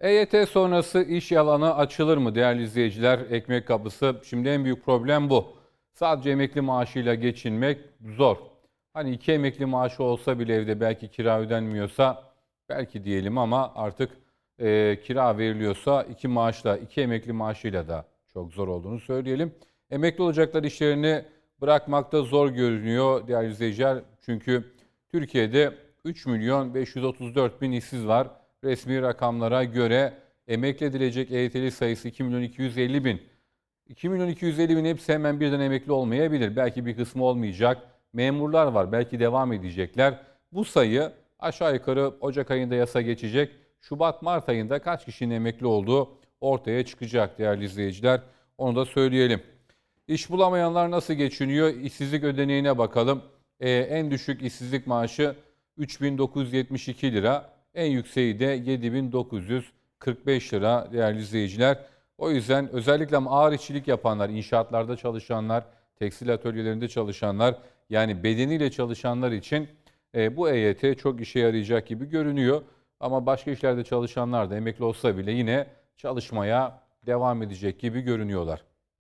EYT sonrası iş alanı açılır mı değerli izleyiciler? Ekmek kapısı. Şimdi en büyük problem bu. Sadece emekli maaşıyla geçinmek zor. Hani iki emekli maaşı olsa bile evde belki kira ödenmiyorsa belki diyelim ama artık e, kira veriliyorsa iki maaşla, iki emekli maaşıyla da çok zor olduğunu söyleyelim. Emekli olacaklar işlerini bırakmakta zor görünüyor değerli izleyiciler. Çünkü Türkiye'de 3 milyon 534 bin işsiz var. Resmi rakamlara göre emekli edilecek EYT'li sayısı 2 milyon 250 bin. 2 milyon 250 bin hepsi hemen birden emekli olmayabilir. Belki bir kısmı olmayacak. Memurlar var belki devam edecekler. Bu sayı aşağı yukarı Ocak ayında yasa geçecek. Şubat-Mart ayında kaç kişinin emekli olduğu ortaya çıkacak değerli izleyiciler. Onu da söyleyelim. İş bulamayanlar nasıl geçiniyor? İşsizlik ödeneğine bakalım. Ee, en düşük işsizlik maaşı 3972 lira. En yükseği de 7945 lira değerli izleyiciler. O yüzden özellikle ağır işçilik yapanlar, inşaatlarda çalışanlar, tekstil atölyelerinde çalışanlar yani bedeniyle çalışanlar için e, bu EYT çok işe yarayacak gibi görünüyor. Ama başka işlerde çalışanlar da emekli olsa bile yine çalışmaya devam edecek gibi görünüyorlar.